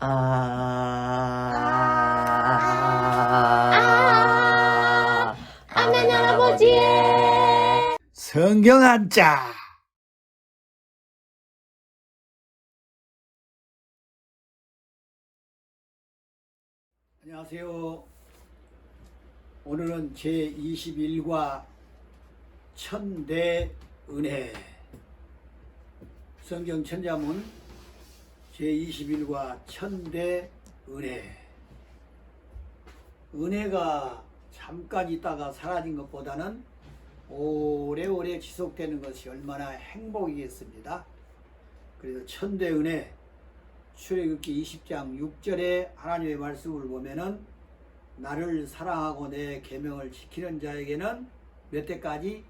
아. 하나님 할아버지의 성경 한 자. 안녕하세요. 오늘은 제21과 천대 은혜 성경 천자문 제21과 천대 은혜 은혜가 잠깐 있다가 사라진 것보다는 오래오래 지속되는 것이 얼마나 행복이겠습니다. 그래서 천대 은혜 출애굽기 20장 6절에 하나님의 말씀을 보면은 나를 사랑하고 내 계명을 지키는 자에게는 몇 대까지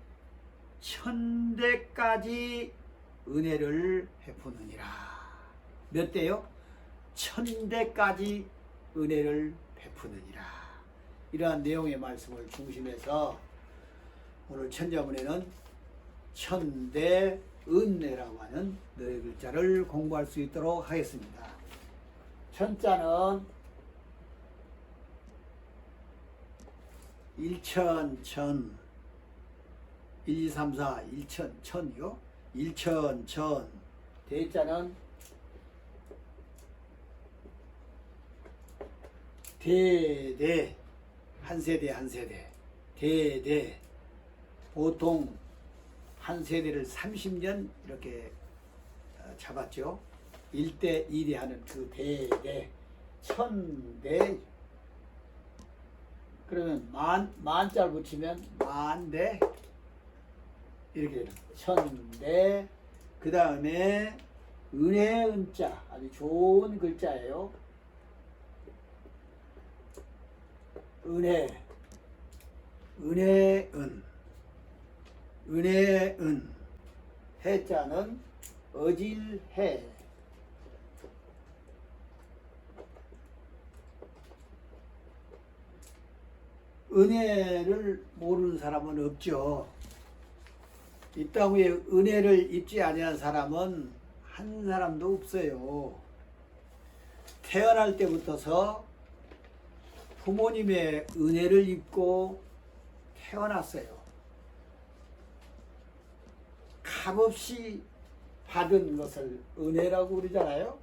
천대까지 은혜를 베푸느니라. 몇 대요? 천대까지 은혜를 베푸느니라. 이러한 내용의 말씀을 중심해서 오늘 천자문에는 천대 은혜라고 하는 네 글자를 공부할 수 있도록 하겠습니다. 천자는 일천 천 1, 2, 3, 4 일천 천이요. 일천 천 대자는 대대. 한 세대 한 세대. 대대. 보통 한 세대를 30년 이렇게 어, 잡았죠. 1대 1이 하는 그 대대. 천대. 그러면 만 만자를 붙이면 만대. 이렇게. 천대. 그 다음에 은혜 은자. 아주 좋은 글자예요. 은혜 은혜은 은혜은 해자는 어질해 은혜를 모르는 사람은 없죠. 이 땅 위에 은혜를 입지 아니한 사람은 한 사람도 없어요. 태어날 때부터서 부모님의 은혜를 입고 태어났어요. 값없이 받은 것을 은혜라고 그러잖아요.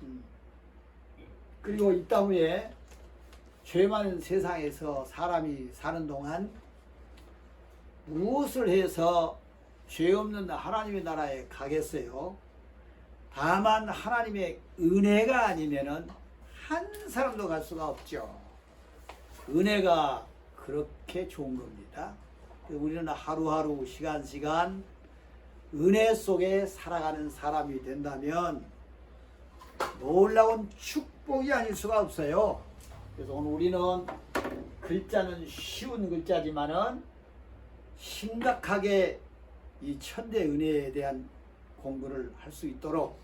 음. 그리고 이땅 위에 죄 많은 세상에서 사람이 사는 동안 무엇을 해서 죄 없는 하나님의 나라에 가겠어요? 다만 하나님의 은혜가 아니면은 한 사람도 갈 수가 없죠. 은혜가 그렇게 좋은 겁니다. 우리는 하루하루 시간 시간 은혜 속에 살아가는 사람이 된다면 놀라운 축복이 아닐 수가 없어요. 그래서 오늘 우리는 글자는 쉬운 글자지만은 심각하게 이 천대 은혜에 대한 공부를 할 수 있도록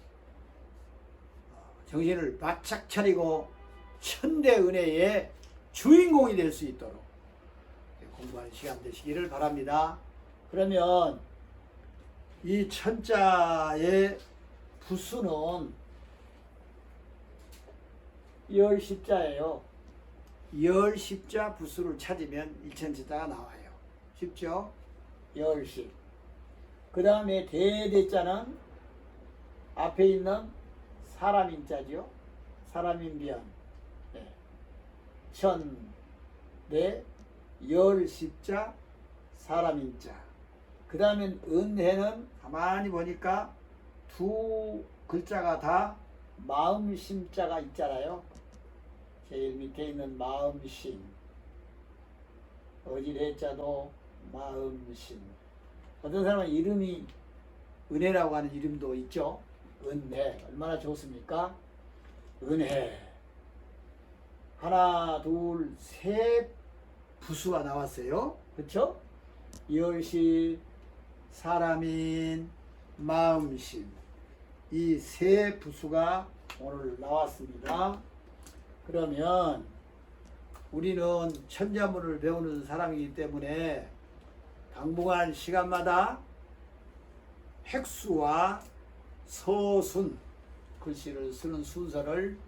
어, 정신을 바짝 차리고 천대 은혜의 주인공이 될 수 있도록 공부하는 시간 되시기를 바랍니다. 그러면 이 천자의 부수는 열 십자예요. 열 십자 부수를 찾으면 일천지자가 나와요. 쉽죠? 열 십. 그 다음에 대대자는 앞에 있는 사람인자죠. 사람인비연. 네. 천, 대, 열 십자, 사람인자. 그 다음에 은혜는 가만히 보니까 두 글자가 다 마음심자가 있잖아요. 제일 밑에 있는 마음심. 어질해자도 마음심. 어떤 사람은 이름이 은혜라고 하는 이름도 있죠. 은혜. 얼마나 좋습니까? 은혜. 하나, 둘, 셋 부수가 나왔어요. 그렇죠? 열시, 사람인, 마음심. 이 세 부수가 오늘 나왔습니다. 그러면 우리는 천자문을 배우는 사람이기 때문에 당분간 시간마다 획수와 서순 글씨를 쓰는 순서를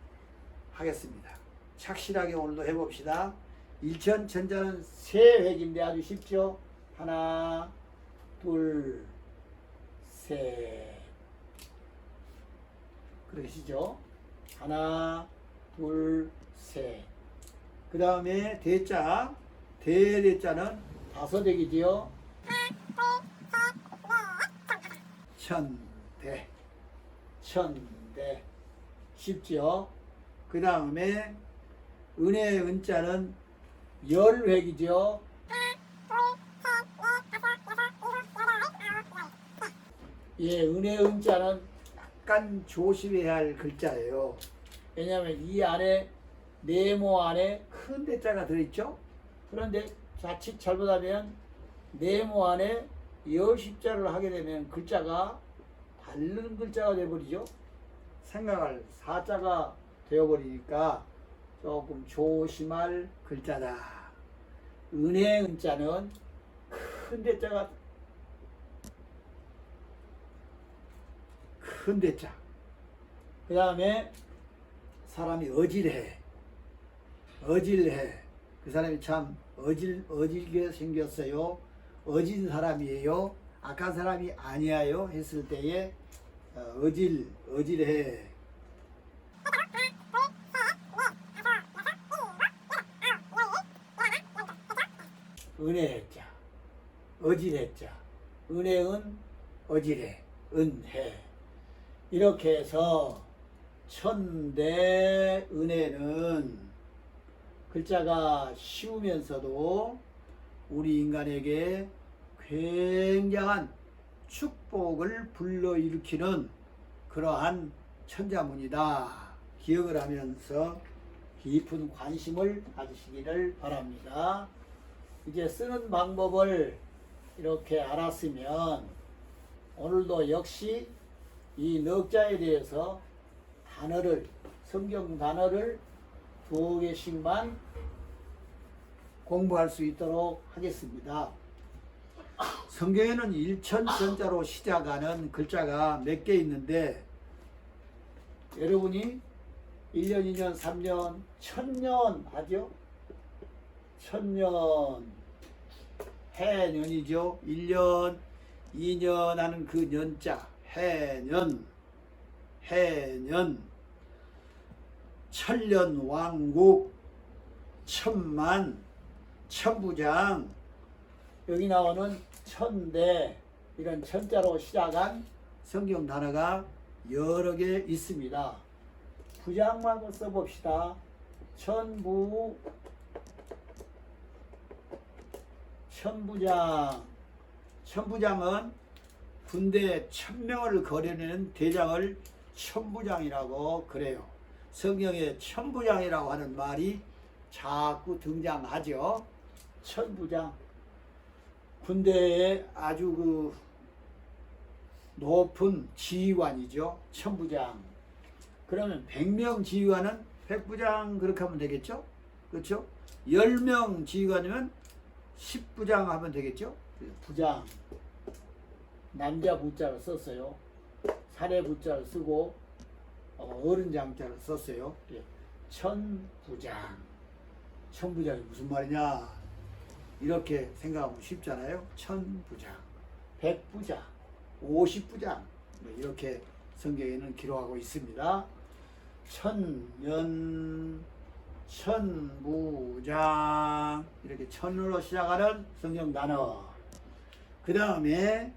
하겠습니다. 착실하게 오늘도 해봅시다. 일천 천자는 세 획인데 아주 쉽죠? 하나, 둘, 셋. 그러시죠? 하나, 둘, 셋. 그 다음에 대자, 대대자는 다섯 획이지요? 천대, 천대. 쉽죠? 그 다음에 은혜의 은자는 열획이죠? 예, 은혜의 은자는 약간 조심해야 할 글자예요. 왜냐하면 이 안에 네모 안에 큰 대자가 들어있죠. 그런데 자칫 잘못하면 네모 안에 여십자를 하게 되면 글자가 다른 글자가 되어버리죠. 생각할 사자가 되어버리니까 조금 조심할 글자다. 은혜 은자는 큰 대자가 큰 대자. 그 다음에 사람이 어질해. 어질해. 그 사람이 참 어질, 어질게 생겼어요. 어진 사람이에요. 악한 사람이 아니에요. 했을 때에 어, 어질, 어질해. 은혜했자. 어질했자. 은혜은 어질해. 은혜. 이렇게 해서 천대 은혜는 글자가 쉬우면서도 우리 인간에게 굉장한 축복을 불러일으키는 그러한 천자문이다. 기억을 하면서 깊은 관심을 가지시기를 바랍니다. 이제 쓰는 방법을 이렇게 알았으면 오늘도 역시 이 넉자에 대해서 단어를 성경 단어를 두 개씩만 공부할 수 있도록 하겠습니다. 성경에는 일천전자로 시작하는 글자가 몇 개 있는데 여러분이 1년, 2년, 3년, 천년 하죠? 천년 해년이죠. 1년, 2년 하는 그 년자 해년 해년 천년 왕국 천만 천부장 여기 나오는 천대 이런 천자로 시작한 성경 단어가 여러 개 있습니다. 부장만 써봅시다. 천부 천부장 천부장은 군대 천명을 거려내는 대장을 천부장이라고 그래요. 성경에 천부장이라고 하는 말이 자꾸 등장하죠. 천부장. 군대에 아주 그 높은 지휘관이죠. 천부장. 그러면 100명 지휘관은 백부장 그렇게 하면 되겠죠? 그렇죠? 10명 지휘관이면 10부장 하면 되겠죠? 부장. 남자 부자를 썼어요. 사례 부자를 쓰고 어, 어른 장자를 썼어요. 예. 천부장. 천부장이 무슨 말이냐? 이렇게 생각하면 쉽잖아요. 천부장, 백부장, 오십부장 뭐 이렇게 성경에는 기록하고 있습니다. 천년, 천부장 이렇게 천으로 시작하는 성경 단어. 그 다음에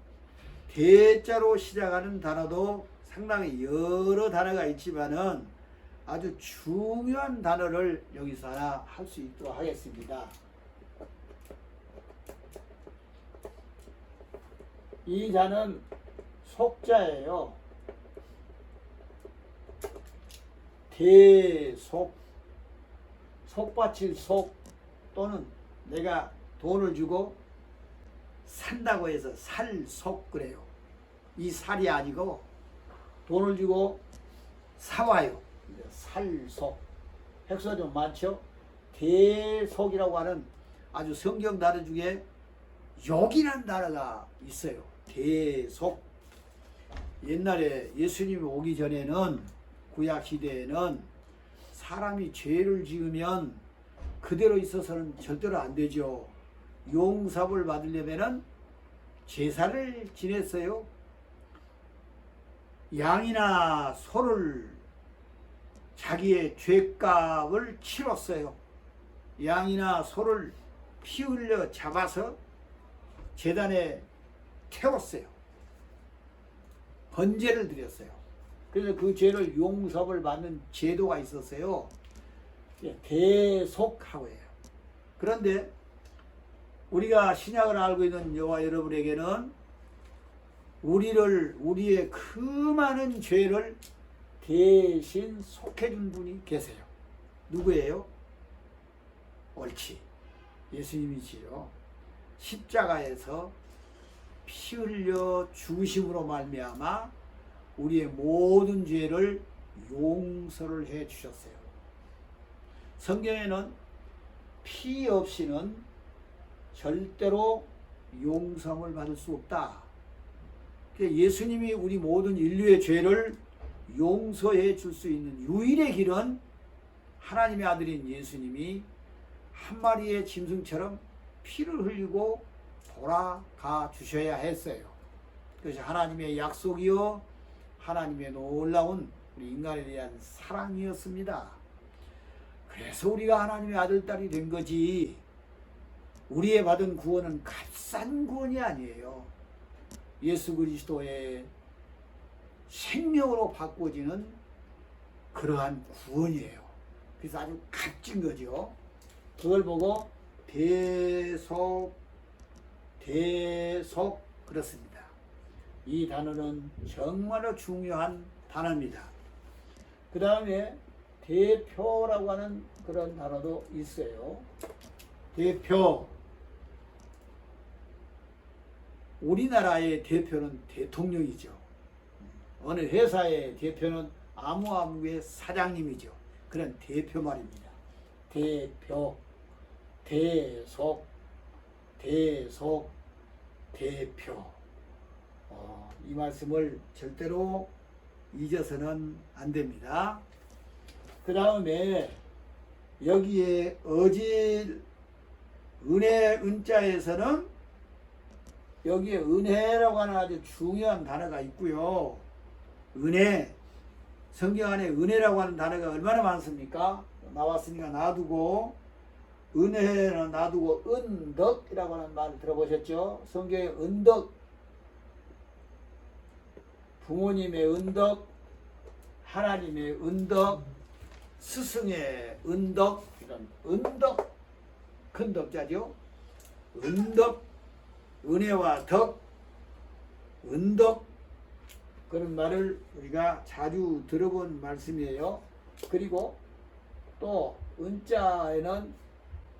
대자로 시작하는 단어도 상당히 여러 단어가 있지만은 아주 중요한 단어를 여기서 하나 할 수 있도록 하겠습니다. 이 자는 속자예요. 대속, 속바칠 속 또는 내가 돈을 주고 산다고 해서 살 속 그래요. 이 살이 아니고 돈을 주고 사와요. 살속. 획서 좀 많죠? 대속이라고 하는 아주 성경 단어 중에 욕이라는 단어가 있어요. 대속. 옛날에 예수님이 오기 전에는 구약 시대에는 사람이 죄를 지으면 그대로 있어서는 절대로 안 되죠. 용서를 받으려면은 제사를 지냈어요. 양이나 소를 자기의 죄값을 치렀어요. 양이나 소를 피 흘려 잡아서 재단에 태웠어요. 번제를 드렸어요. 그래서 그 죄를 용서를 받는 제도가 있었어요. 예, 대속하고예요. 그런데 우리가 신약을 알고 있는 여호와 여러분에게는 우리를 우리의 그 많은 죄를 대신 속해 준 분이 계세요. 누구예요? 옳지. 예수님이지요. 십자가에서 피 흘려 죽으심으로 말미암아 우리의 모든 죄를 용서를 해 주셨어요. 성경에는 피 없이는 절대로 용서를 받을 수 없다. 그러니까 예수님이 우리 모든 인류의 죄를 용서해 줄 수 있는 유일의 길은 하나님의 아들인 예수님이 한 마리의 짐승처럼 피를 흘리고 돌아가 주셔야 했어요. 그것이 하나님의 약속이요 하나님의 놀라운 우리 인간에 대한 사랑이었습니다. 그래서 우리가 하나님의 아들 딸이 된 거지. 우리의 받은 구원은 값싼 구원이 아니에요. 예수 그리스도의 생명으로 바꿔지는 그러한 구원이에요. 그래서 아주 값진 거죠. 그걸 보고 대속 대속 그렇습니다. 이 단어는 정말로 중요한 단어입니다. 그 다음에 대표라고 하는 그런 단어도 있어요. 대표. 우리나라의 대표는 대통령이죠. 어느 회사의 대표는 아무아무의 사장님이죠. 그런 대표 말입니다. 대표, 대속, 대속, 대표. 어, 이 말씀을 절대로 잊어서는 안 됩니다. 그 다음에 여기에 어질 은혜 은자에서는 여기에 은혜라고 하는 아주 중요한 단어가 있고요. 은혜 성경 안에 은혜라고 하는 단어가 얼마나 많습니까? 나왔으니까 놔두고 은혜는 놔두고 은덕이라고 하는 말 들어보셨죠? 성경에 은덕 부모님의 은덕 하나님의 은덕 스승의 은덕 이런 은덕 큰 덕자죠. 은덕 은혜와 덕 은덕 그런 말을 우리가 자주 들어본 말씀이에요. 그리고 또 은자에는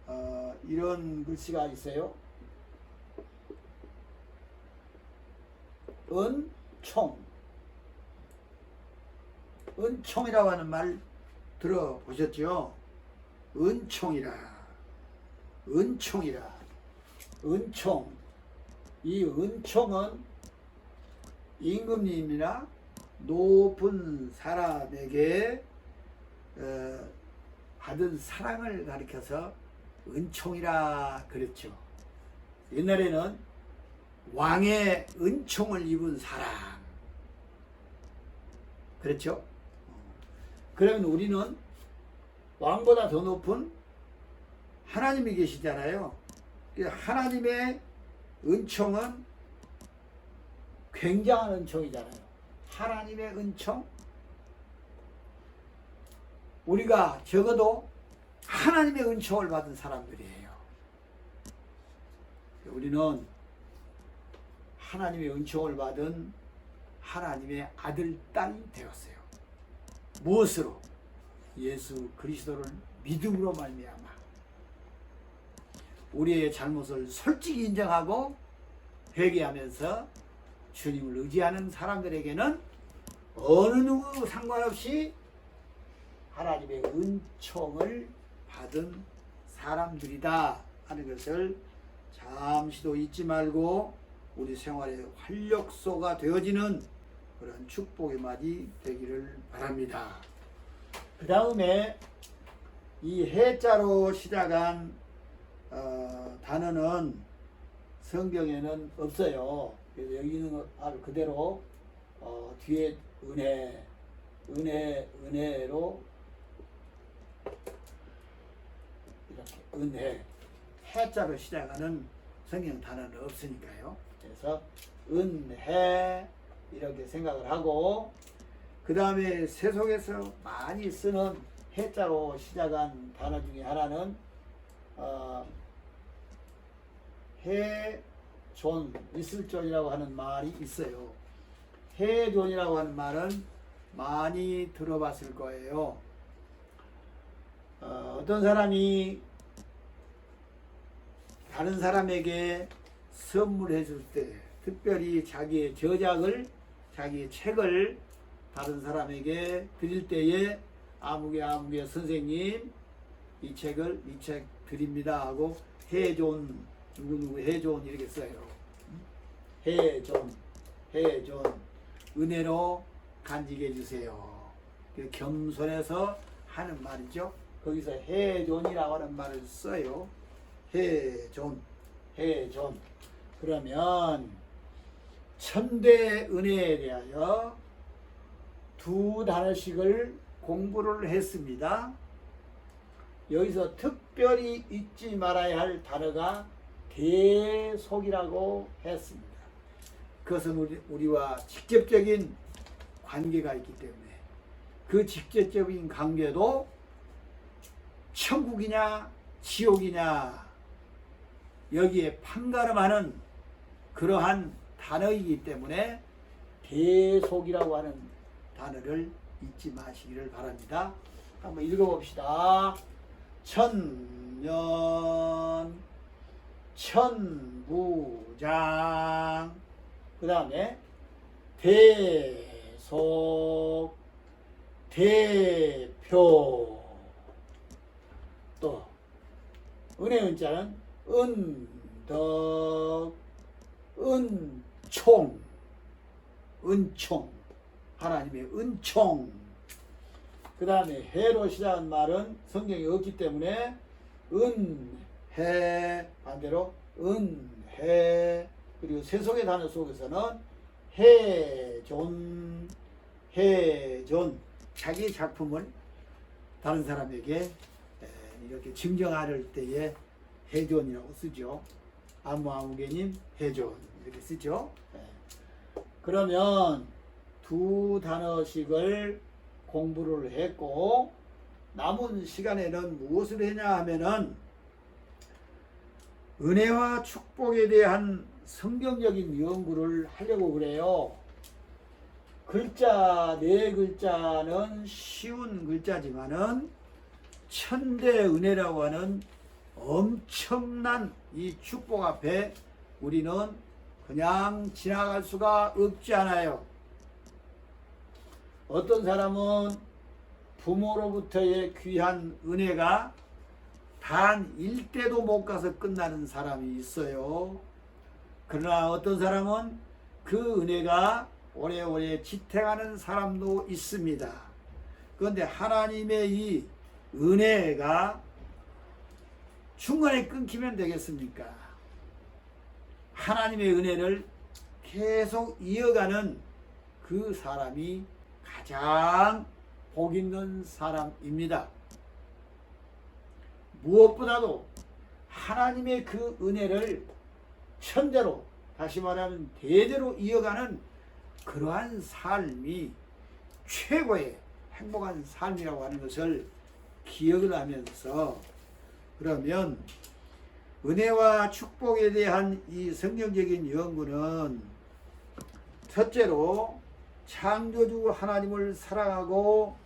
어, 이런 글씨가 있어요. 은총 은총이라고 하는 말 들어보셨죠? 은총이라 은총이라 은총 이 은총은 임금님이나 높은 사람에게 어, 받은 사랑을 가리켜서 은총이라 그랬죠. 옛날에는 왕의 은총을 입은 사람 그렇죠? 그러면 우리는 왕보다 더 높은 하나님이 계시잖아요. 그 하나님의 은총은 굉장한 은총이잖아요. 하나님의 은총. 우리가 적어도 하나님의 은총을 받은 사람들이에요. 우리는 하나님의 은총을 받은 하나님의 아들, 딸이 되었어요. 무엇으로? 예수 그리스도를 믿음으로 말미암아 우리의 잘못을 솔직히 인정하고 회개하면서 주님을 의지하는 사람들에게는 어느 누구 상관없이 하나님의 은총을 받은 사람들이다 하는 것을 잠시도 잊지 말고 우리 생활의 활력소가 되어지는 그런 축복의 말이 되기를 바랍니다. 그 다음에 이 해자로 시작한 어, 단어는 성경에는 없어요. 그래서 여기 있는 거 바로 그대로 어, 뒤에 은혜, 은혜, 은혜로 이렇게 은혜, 해자로 시작하는 성경 단어는 없으니까요. 그래서 은혜 이렇게 생각을 하고 그 다음에 세속에서 많이 쓰는 해자로 시작한 단어 중에 하나는 어, 해존 있을존이라고 하는 말이 있어요. 해존이라고 하는 말은 많이 들어봤을 거예요. 어, 어떤 사람이 다른 사람에게 선물해 줄 때, 특별히 자기의 저작을, 자기의 책을 다른 사람에게 드릴 때에 아무개 아무개 선생님 이 책을 이 책 드립니다 하고 해존 누구누구 해존 이렇게 써요. 해존 해존 은혜로 간직해 주세요. 그 겸손해서 하는 말이죠. 거기서 해존이라고 하는 말을 써요. 해존 해존 그러면 천대 은혜에 대하여 두 단어씩을 공부를 했습니다. 여기서 특별히 잊지 말아야 할 단어가 대속이라고 했습니다. 그것은 우리, 우리와 직접적인 관계가 있기 때문에 그 직접적인 관계도 천국이냐 지옥이냐 여기에 판가름하는 그러한 단어이기 때문에 대속이라고 하는 단어를 잊지 마시기를 바랍니다. 한번 읽어봅시다. 천년, 천부장, 그 다음에 대속, 대표, 또 은혜 은자는 은덕, 은 총, 은총, 하나님의 은총. 그 다음에 해로 시작한 말은 성경에 없기 때문에 은 해 반대로 은 해 그리고 세속의 단어 속에서는 해존 해존 자기 작품을 다른 사람에게 에, 이렇게 증정할 때에 해존이라고 쓰죠. 아무아무개님 해존 이렇게 쓰죠. 예. 그러면 두 단어씩을 공부를 했고 남은 시간에는 무엇을 했냐 하면은 은혜와 축복에 대한 성경적인 연구를 하려고 그래요. 글자 네 글자는 쉬운 글자지만은 천대 은혜라고 하는 엄청난 이 축복 앞에 우리는 그냥 지나갈 수가 없지 않아요. 어떤 사람은 부모로부터의 귀한 은혜가 단 일대도 못 가서 끝나는 사람이 있어요. 그러나 어떤 사람은 그 은혜가 오래오래 지탱하는 사람도 있습니다. 그런데 하나님의 이 은혜가 중간에 끊기면 되겠습니까? 하나님의 은혜를 계속 이어가는 그 사람이 가장 복 있는 사람입니다. 무엇보다도 하나님의 그 은혜를 천대로 다시 말하면 대대로 이어가는 그러한 삶이 최고의 행복한 삶이라고 하는 것을 기억을 하면서 그러면 은혜와 축복에 대한 이 성경적인 연구는 첫째로 창조주 하나님을 사랑하고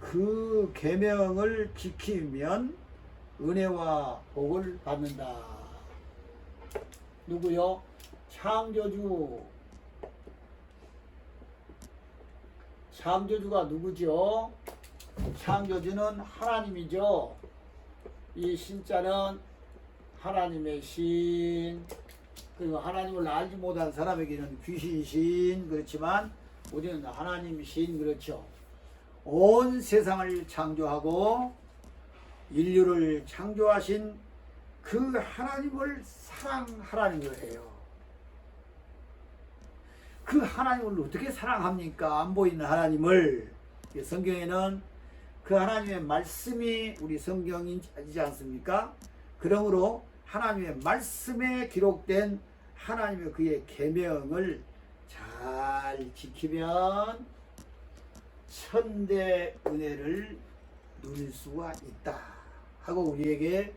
그 계명을 지키면 은혜와 복을 받는다. 누구요? 창조주. 창조주가 누구죠? 창조주는 하나님이죠. 이 신자는 하나님의 신, 그리고 하나님을 알지 못한 사람에게는 귀신 신, 그렇지만 우리는 하나님 신, 그렇죠. 온 세상을 창조하고 인류를 창조하신 그 하나님을 사랑하라는 거예요. 그 하나님을 어떻게 사랑합니까? 안 보이는 하나님을. 성경에는 그 하나님의 말씀이 우리 성경이지 않습니까? 그러므로 하나님의 말씀에 기록된 하나님의 그의 계명을 잘 지키면 천대 은혜를 누릴 수가 있다 하고 우리에게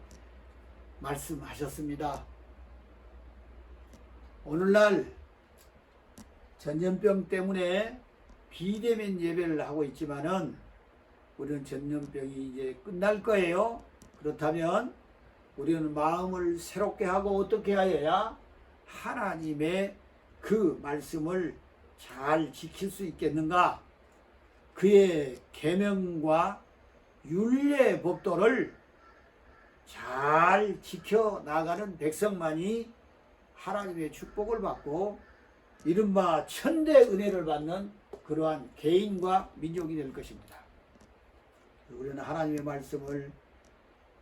말씀하셨습니다. 오늘날 전염병 때문에 비대면 예배를 하고 있지만은 우리는 전염병이 이제 끝날 거예요. 그렇다면 우리는 마음을 새롭게 하고 어떻게 하여야 하나님의 그 말씀을 잘 지킬 수 있겠는가? 그의 계명과 윤례 법도를 잘 지켜 나가는 백성만이 하나님의 축복을 받고 이른바 천대 은혜를 받는 그러한 개인과 민족이 될 것입니다. 우리는 하나님의 말씀을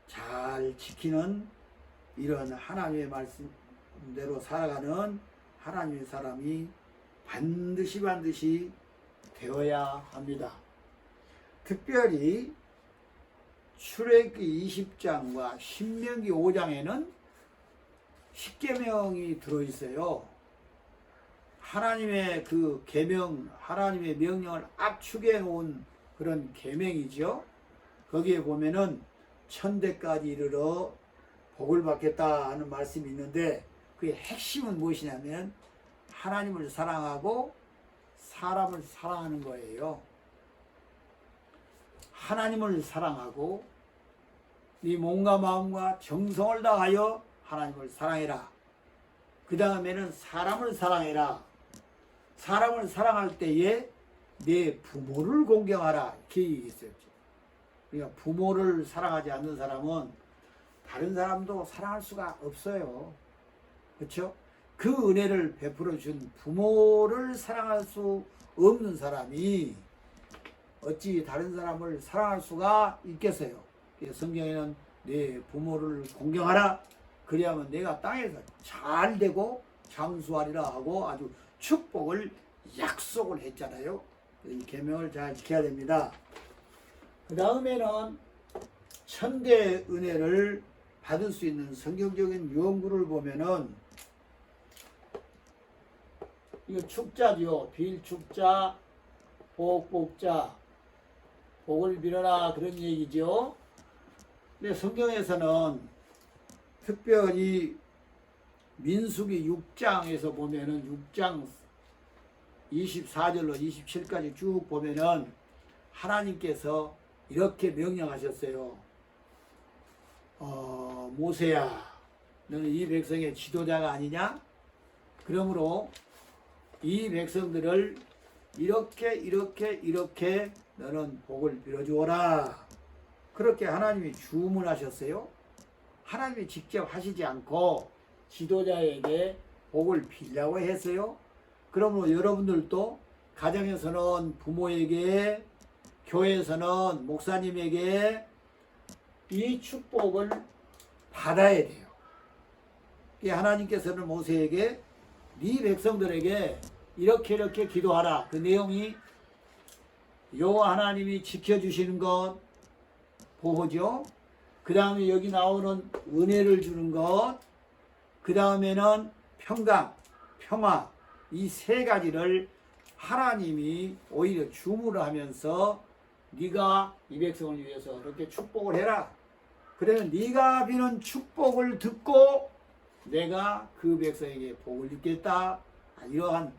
잘 지키는 이런 하나님의 말씀대로 살아가는 하나님의 사람이 반드시 반드시 되어야 합니다. 특별히 출애굽기 20장과 신명기 5장에는 십계명이 들어 있어요. 하나님의 그 계명, 하나님의 명령을 압축해 놓은 그런 계명이죠. 거기에 보면은 천대까지 이르러 복을 받겠다 하는 말씀이 있는데 그의 핵심은 무엇이냐면 하나님을 사랑하고 사람을 사랑하는 거예요. 하나님을 사랑하고 네 몸과 마음과 정성을 다하여 하나님을 사랑해라. 그 다음에는 사람을 사랑해라. 사람을 사랑할 때에 내 부모를 공경하라. 이렇게 얘기했었죠. 그러니까 부모를 사랑하지 않는 사람은 다른 사람도 사랑할 수가 없어요. 그렇죠? 그 은혜를 베풀어 준 부모를 사랑할 수 없는 사람이 어찌 다른 사람을 사랑할 수가 있겠어요? 성경에는 내 부모를 공경하라. 그리하면 내가 땅에서 잘 되고 장수하리라 하고 아주 축복을 약속을 했잖아요. 이 계명을 잘 지켜야 됩니다. 그 다음에는 천대 은혜를 받을 수 있는 성경적인 연구를 보면은 이거 축자죠. 빌축자, 복복자, 복을 빌어라 그런 얘기죠. 근데 성경에서는 특별히 민수기 6장에서 보면은 6장 24절로 27까지 쭉 보면은 하나님께서 이렇게 명령하셨어요. 어, 모세야, 너는 이 백성의 지도자가 아니냐? 그러므로 이 백성들을 이렇게 이렇게 이렇게 너는 복을 빌어주어라. 그렇게 하나님이 주문하셨어요. 하나님이 직접 하시지 않고 지도자에게 복을 빌라고 했어요. 그러므로 여러분들도 가정에서는 부모에게 교회에서는 목사님에게 이 축복을 받아야 돼요. 이 하나님께서는 모세에게 네 백성들에게 이렇게 이렇게 기도하라. 그 내용이 요 하나님이 지켜주시는 것 보호죠. 그 다음에 여기 나오는 은혜를 주는 것. 그 다음에는 평강, 평화 이 세 가지를 하나님이 오히려 주문을 하면서 네가 이 백성을 위해서 이렇게 축복을 해라. 그러면 네가 비는 축복을 듣고 내가 그 백성에게 복을 입겠다. 아, 이러한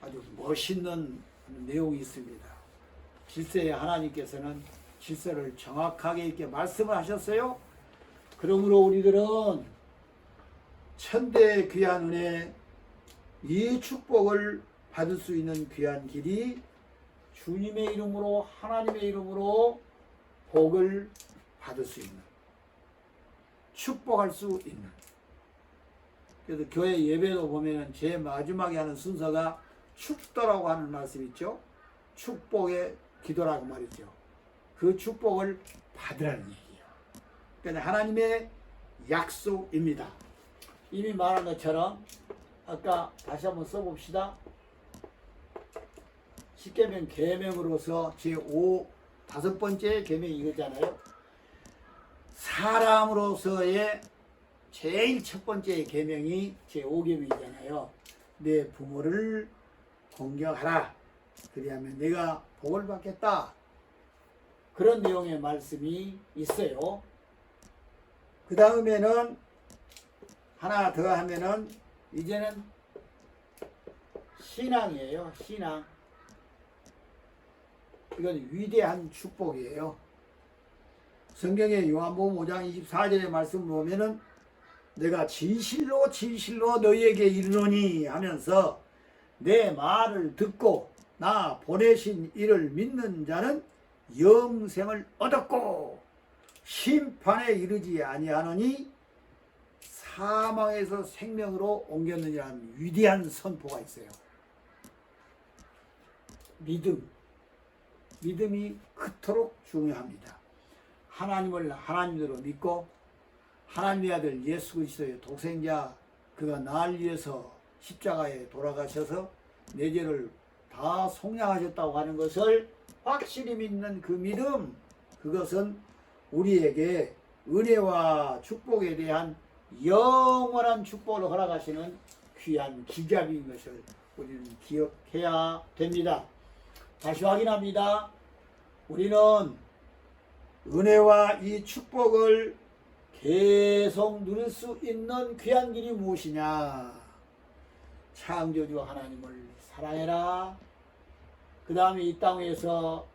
아주 멋있는 내용이 있습니다. 질서에 하나님께서는 질서를 정확하게 이렇게 말씀을 하셨어요. 그러므로 우리들은 천대 귀한 은혜 이 축복을 받을 수 있는 귀한 길이 주님의 이름으로 하나님의 이름으로 복을 받을 수 있는 축복할 수 있는 그래서 교회 예배도 보면은 제일 마지막에 하는 순서가 축도라고 하는 말씀 있죠. 축복의 기도라고 말이죠. 그 축복을 받으라는 얘기예요. 그러니까 하나님의 약속입니다. 이미 말한 것처럼 아까 다시 한번 써봅시다. 십계명 계명으로서 제5 다섯 번째 계명이 이거잖아요. 사람으로서의 제일 첫 번째 계명이 제5계명이잖아요. 내 부모를 공경하라. 그리하면 내가 복을 받겠다. 그런 내용의 말씀이 있어요. 그 다음에는 하나 더 하면은 이제는 신앙이에요. 신앙. 이건 위대한 축복이에요. 성경의 요한복음 5장 24절의 말씀 보면은 내가 진실로 진실로 너희에게 이르노니 하면서 내 말을 듣고 나 보내신 이를 믿는 자는 영생을 얻었고 심판에 이르지 아니하노니 사망에서 생명으로 옮겼느니라는 위대한 선포가 있어요. 믿음. 믿음이 그토록 중요합니다. 하나님을 하나님으로 믿고 하나님의 아들 예수 그리스도의 독생자 그가 날 위해서 십자가에 돌아가셔서 내 죄를 다 속량하셨다고 하는 것을 확실히 믿는 그 믿음 그것은 우리에게 은혜와 축복에 대한 영원한 축복을 허락하시는 귀한 기잡인 것을 우리는 기억해야 됩니다. 다시 확인합니다. 우리는 은혜와 이 축복을 계속 누릴 수 있는 귀한 길이 무엇이냐? 창조주 하나님을 사랑해라. 그 다음에 이 땅에서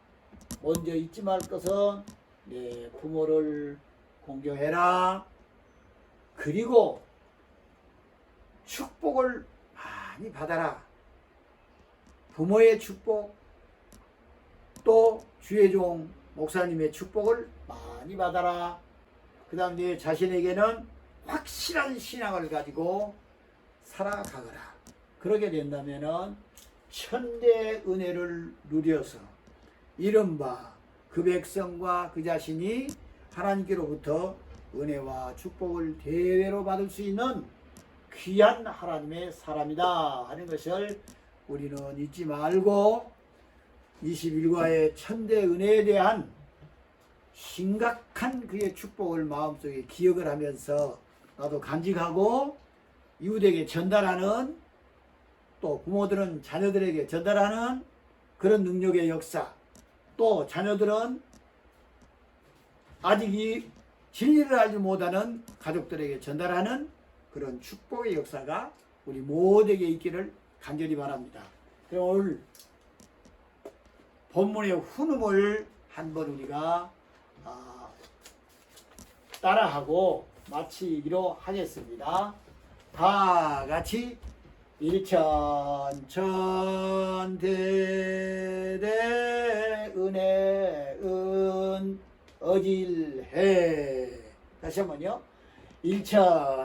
먼저 잊지 말 것은 내 부모를 공경해라. 그리고 축복을 많이 받아라. 부모의 축복, 또 주의 종 목사님의 축복을 많이 받아라. 그 다음 내 자신에게는 확실한 신앙을 가지고 살아가거라. 그러게 된다면은 천대 은혜를 누려서 이른바 그 백성과 그 자신이 하나님께로부터 은혜와 축복을 대대로 받을 수 있는 귀한 하나님의 사람이다 하는 것을 우리는 잊지 말고 21과의 천대 은혜에 대한 심각한 그의 축복을 마음속에 기억을 하면서 나도 간직하고 이웃에게 전달하는 또 부모들은 자녀들에게 전달하는 그런 능력의 역사 또 자녀들은 아직 이 진리를 알지 못하는 가족들에게 전달하는 그런 축복의 역사가 우리 모두에게 있기를 간절히 바랍니다. 그럼 오늘 본문의 훈음을 한번 우리가 아, 따라하고 마치기로 하겠습니다. 다 같이 일천천대대 은혜 은 어질해 다시 한번요. 일천천대대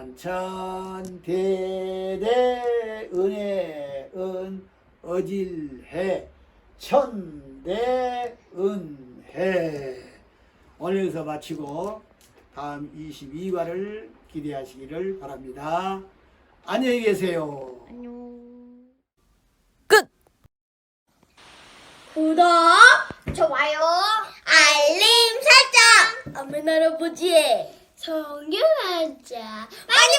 은혜 은 어질해 천 대은해 오늘 여기서 마치고 다음 22과를 기대하시기를 바랍니다. 안녕히 계세요. 안녕. 구독, 좋아요, 알림 설정. 어머니 할아버지의 성경 한자 많이